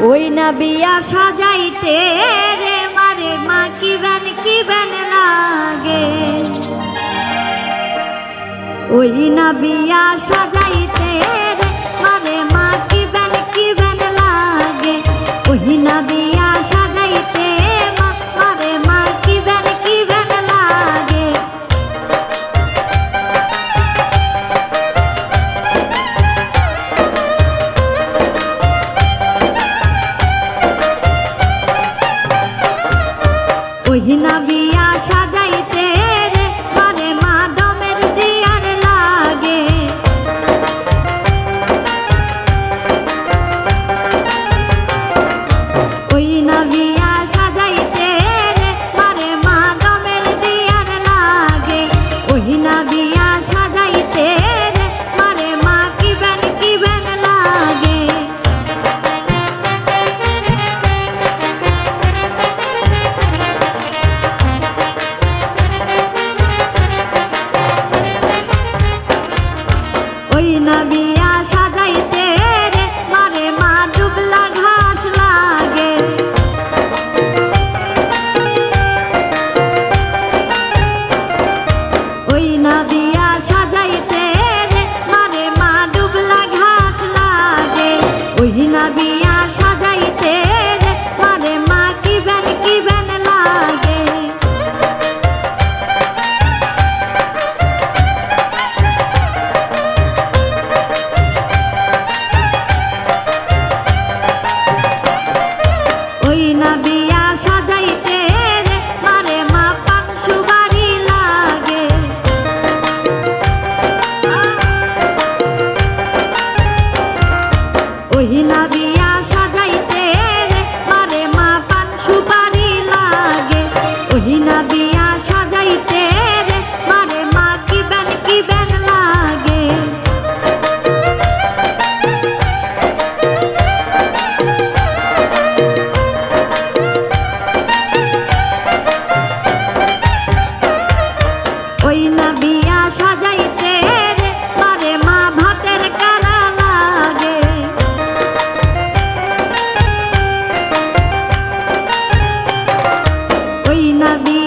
ওই না বিয়া সাজাইতে রে মারে মা, কি বেন কি বেন লাগে? ওই না বিয়া সাজাইতে বিয়া সাজা ওই নবী নবী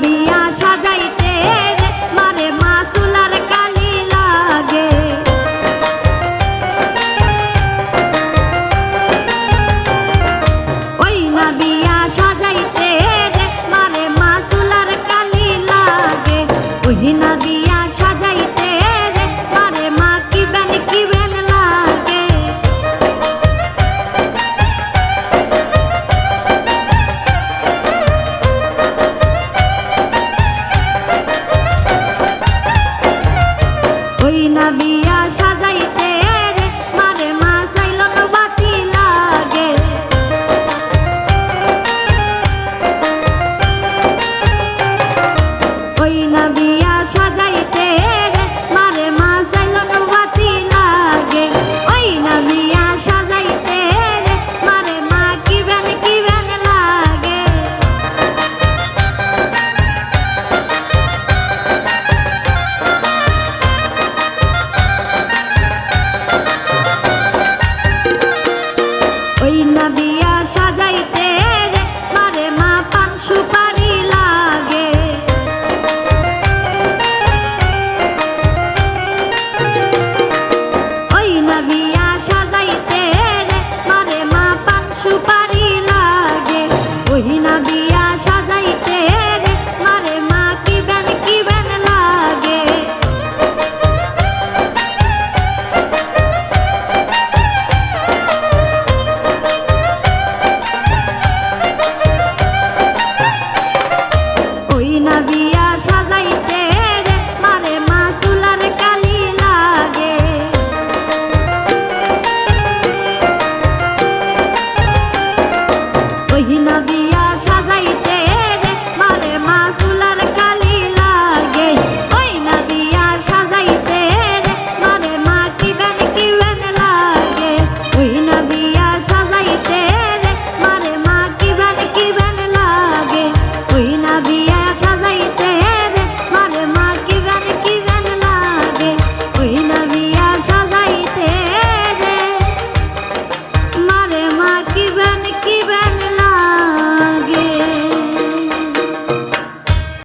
নবী